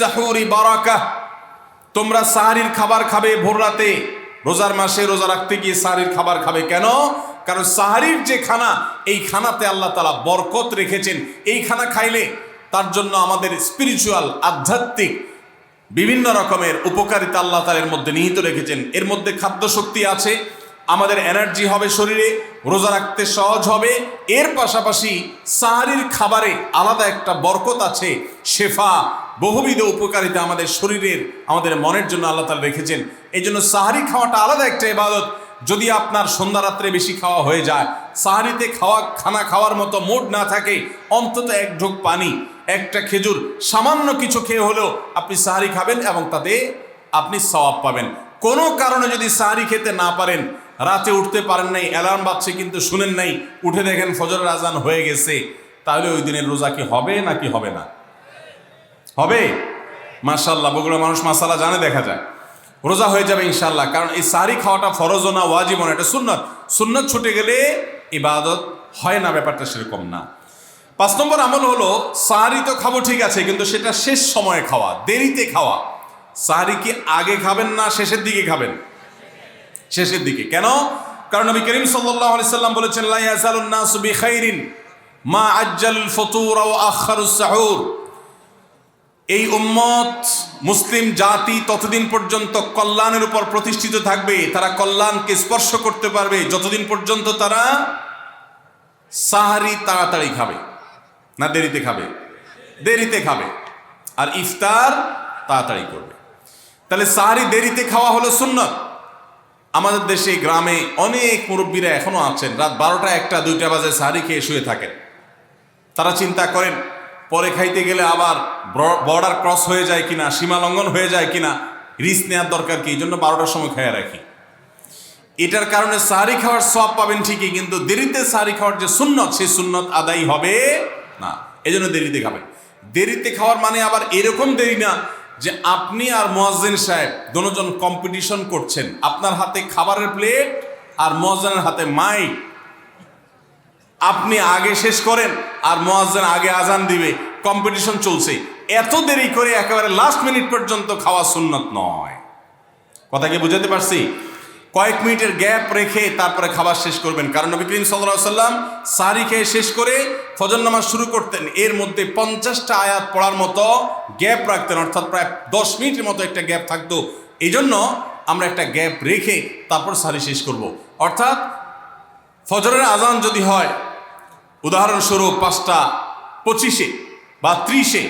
সাহুরি বারাকাহ তোমরা সাহারির খাবার খাবে ভোর রাতে, রোজার মাসে রোজা রাখতে গিয়ে সাহারির খাবার খাবে কেন? কারণ সাহারির যে খানা, এই খানাতে আল্লাহ তালা বরকত রেখেছেন। এই খানা খাইলে তার জন্য আমাদের স্পিরিচুয়াল আধ্যাত্মিক, বিভিন্ন রকমের উপকারিতা আল্লাহ তালের মধ্যে নিহিত রেখেছেন। এর মধ্যে খাদ্য শক্তি আছে আমাদের এনার্জি হবে শরীরে, রোজা রাখতে সহজ হবে। এর পাশাপাশি সাহারির খাবারে আলাদা একটা বরকত আছে, শেফা, বহুবিধ উপকারিতা আমাদের শরীরের, আমাদের মনের জন্য আল্লাহ তালা রেখেছেন। এই জন্য সাহারি খাওয়াটা আলাদা একটা ইবাদত। যদি আপনার সন্ধ্যা রাত্রে বেশি খাওয়া হয়ে যায়, সাহারিতে খাওয়া, খানা খাওয়ার মতো মুড না থাকে, অন্তত এক ঢোক পানি, একটা খেজুর, সামান্য কিছু খেয়ে হলেও আপনি সাহারি খাবেন এবং তাতে আপনি সওয়াব পাবেন। কোনো কারণে যদি সাহারি খেতে না পারেন রাতে উঠতে পারেন নাই, অ্যালার্ম বাজছে কিন্তু শুনেন নাই, উঠে দেখেন ফজরের আজান হয়ে গেছে, তাহলে ওই দিনের রোজা কি হবে নাকি হবে না? হবে? মার্শাল্লাহ বগুড়া মানুষ মাসালা জানে, দেখা যায়। রোজা হয়ে যাবে ইনশাল্লাহ কারণ এই সারি খাওয়াটা ফরজও না ওয়াজিব না, এটা সুন্নত। সুন্নত ছুটে গেলে ইবাদত হয় না, ব্যাপারটা সেরকম না। পাঁচ নম্বর আমল হলো সাহারি তো খাব ঠিক আছে, কিন্তু সেটা শেষ সময়ে খাওয়া, দেরিতে খাওয়া। সাহারি কি আগে খাবেন না শেষের দিকে খাবেন? শেষের দিকে। কেন? কারণ নবী করিম সাল্লাম বলেছেন মা সাহুর এই উম্মত মুসলিম জাতি ততদিন পর্যন্ত কল্যাণের উপর প্রতিষ্ঠিত থাকবে, তারা কল্যাণকে স্পর্শ করতে পারবে, যতদিন পর্যন্ত তারা সাহারি তাড়াতাড়ি খাবে, না দেরিতে খাবে দেরিতে খাবে, আর ইফতার তাড়াতাড়ি করবে। তাহলে সাহারি দেরিতে খাওয়া হলো সুন্নত আমাদের দেশে গ্রামে অনেক মুরব্বীরা এখনও আছেন। রাত বারোটা একটা, দুইটা বাজে সাহারি খেয়ে শুয়ে থাকেন। তারা চিন্তা করেন, পরে খাইতে গেলে আবার বর্ডার ক্রস হয়ে যায় কিনা, সীমা লঙ্ঘন হয়ে যায় কিনা, রিস্ক নেওয়ার দরকার কি? এই জন্য বারোটার সময় খেয়ে রাখি। এটার কারণে সাহারি খাওয়ার সব পাবেন ঠিকই, কিন্তু দেরিতে সাহারি খাওয়ার যে সুন্নত, সেই সুন্নত আদায় হবে না। এই জন্য দেরিতে খাবেন। দেরিতে খাওয়ার মানে আবার এরকম দেরি না যে আপনি আর মোয়াজ্জিন সাহেব দুজন কম্পিটিশন করছেন। আপনার হাতে খাবারের প্লেট আর মোয়াজ্জিনের হাতে মাই আপনি আগে শেষ করেন আর মোয়াজ্জেন আগে আজান দিবে। কম্পিটিশন চলছে। এত দেরি করে একেবারে লাস্ট মিনিট পর্যন্ত খাওয়া সুন্নত নয়। কথা কি বুঝাতে পারছি? কয়েক মিনিটের গ্যাপ রেখে তারপরে খাবার শেষ করবেন। কারণ নবী করিম সাল্লাহ সাল্লাম সারি খেয়ে শেষ করে ফজর নামাজ শুরু করতেন। এর মধ্যে পঞ্চাশটা আয়াত পড়ার মতো গ্যাপ রাখতেন, অর্থাৎ প্রায় দশ মিনিটের মতো একটা গ্যাপ থাকতো। এই জন্য আমরা একটা গ্যাপ রেখে তারপর সারি শেষ করব। অর্থাৎ ফজরের আজান যদি হয়, উদাহরণস্বরূপ পাঁচটা পঁচিশে বা ত্রিশে,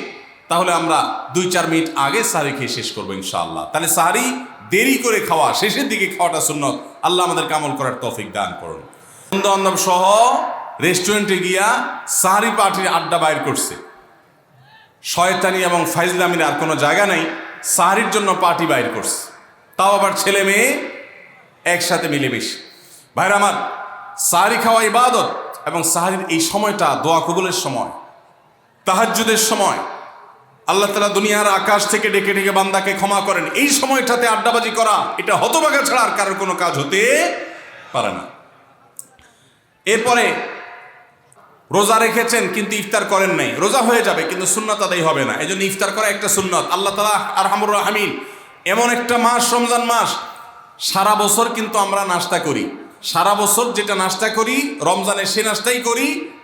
তাহলে আমরা দুই চার মিনিট আগে সারি খেয়ে শেষ করব ইনশাআল্লাহ। তাহলে সাহারি দেরি করে খাওয়া, শেষের দিকে খাওয়াটা সুন্নত। আল্লাহ আমাদের কামল করার তৌফিক দান করুন। বন্ধু বান্ধব সহ রেস্টুরেন্টে গিয়া সাহারি পার্টির আড্ডা বাইর করছে। শয়তানি এবং ফাইজলামির আর কোনো জায়গা নাই, সাহারির জন্য পার্টি বাইর করছে। তাও আবার ছেলে মেয়ে একসাথে মিলেমিশে। ভাইরা আমার, সাহারি খাওয়া ইবাদত এবং সাহারির এই সময়টা দোয়া কবুলের সময়, তাহাজ্জুদের সময় আল্লাহ তালা দুনিয়ার আকাশ থেকে ডেকে ডেকে বান্দাকে ক্ষমা করেন। এই সময়টাতে আড্ডাবাজি করা, এটা হতবাগা ছাড়া আর কারোর কোনো কাজ হতে পারে না। এরপরে রোজা রেখেছেন, কিন্তু ইফতার করেন নাই। রোজা হয়ে যাবে, কিন্তু সুন্নত আদায় হবে না। এই জন্য ইফতার করা একটা সুন্নত। আল্লাহ তালা আর হামুর রাহমিন, এমন একটা মাস, রমজান মাস। সারা বছর কিন্তু আমরা নাস্তা করি। সারা বছর যেটা নাস্তা করি রমজানে সে নাস্তাই করি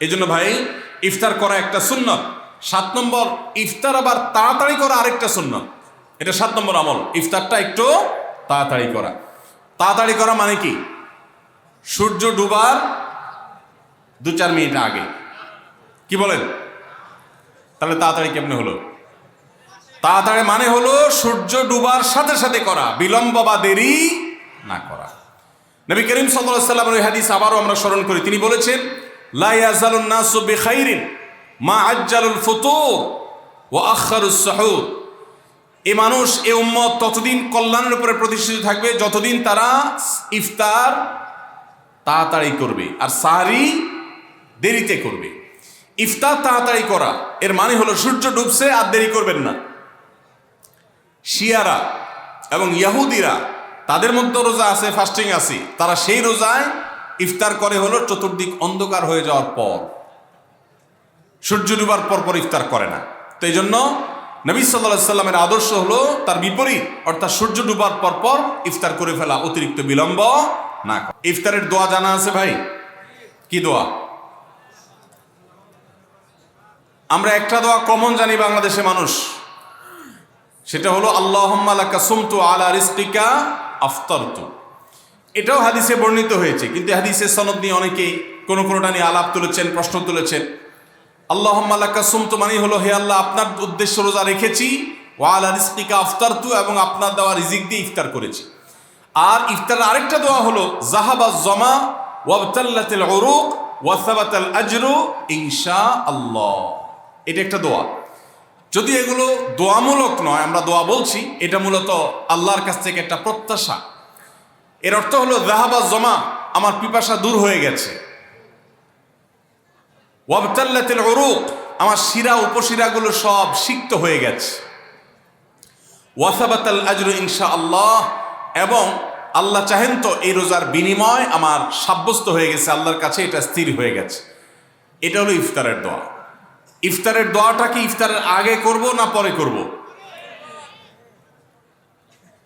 এই জন্য ভাই, ইফতার করা একটা সুন্নত। সাত নম্বর, ইফতার আবার তাড়াতাড়ি করা আরেকটা সুন্নত। এটা সাত নম্বর আমল। ইফতারটা একটু তাড়াতাড়ি করা। তাড়াতাড়ি করা মানে কি? সূর্য ডুবার দু চার মিনিট আগে। কি বলেন? তাহলে তাড়াতাড়ি কেমনে হলো? তাড়াতাড়ি মানে হলো সূর্য ডুবার সাথে সাথে করা, বিলম্ব বা দেরি না করা। নবী করিম সাল্লাল্লাহু সাল্লামের ওই হাদিস আবারও আমরা স্মরণ করি। তিনি বলেছেন লা ইয়াজালুন নাসু বিখাইরিন মা আজ্জালুল ফুতুর ওয়া আখারুস এ মানুষ, এ উম্মত ততদিন কল্যাণের উপরে প্রতিষ্ঠিত থাকবে, যতদিন তারা ইফতার তাড়াতাড়ি করবে আর সাহারি দেরিতে করবে। ইফতার তাড়াতাড়ি করা, এর মানে হলো সূর্য ডুবছে আর দেরি করবেন না। শিয়ারা এবং ইয়াহুদিরা, তাদের মধ্যে রোজা আছে ফাস্টিং আছে, তারা সেই রোজায় ইফতার করে হলো চতুর্দিক অন্ধকার হয়ে যাওয়ার পর। সূর্য ডুবার পর পর ইফতার করে না। তো এই জন্য নবী সাল্লাহ সাল্লামের আদর্শ হলো তার বিপরীত, অর্থাৎ সূর্য ডুবার পর পর ইফতার করে ফেলা অতিরিক্ত বিলম্ব না। ইফতারের দোয়া জানা আছে ভাই? কি দোয়া? আমরা একটা দোয়া কমন জানি বাংলাদেশে মানুষ। সেটা হলো আল্লাহম্মালাকা সুমতু আলা রিস্তিকা আফতারতু। এটাও হাদিসে বর্ণিত হয়েছে, কিন্তু হাদিসের সনদ নিয়ে অনেকেই কোনো কোনোটা নিয়ে আলাপ তুলেছেন, প্রশ্ন তুলেছেন। আল্লাহম্মালাকা সুমতু মানে হলো, হে আল্লাহ, আপনার উদ্দেশ্য রোজা রেখেছি ও আলা রিস্তিকা আফতারতু, এবং আপনার দেওয়া রিজিক দিয়ে ইফতার করেছি। আর ইফতার আরেকটা দোয়া হলো জাহাবা জমা ওয়াবতাল্লাতিল উরুক ওয়াসাবাতাল আজরু ইনশা আল্লাহ এটা একটা দোয়া। যদি এগুলো দোয়ামূলক নয়, আমরা দোয়া বলছি, এটা মূলত আল্লাহর কাছ থেকে একটা প্রত্যাশা। এর অর্থ হলো জাহাবা জমা, আমার পিপাসা দূর হয়ে গেছে। উরুক, আমার শিরা উপশিরাগুলো সব সিক্ত হয়ে গেছে। ওয়াসাবাতাল ইনশা আল্লাহ এবং আল্লাহ চাহেন তো এই রোজার বিনিময় আমার সাব্যস্ত হয়ে গেছে, আল্লাহর কাছে এটা স্থির হয়ে গেছে। এটা হলো ইফতারের দোয়া। ইফতারের দোয়াটা কি ইফতারের আগে করব না পরে করব?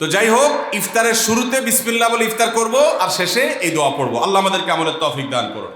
তো যাই হোক ইফতারের শুরুতে বিসমিল্লা বলে ইফতার করব আর শেষে এই দোয়া পড়ব। আল্লাহ আমাদেরকে আমলের তফিক দান করুন।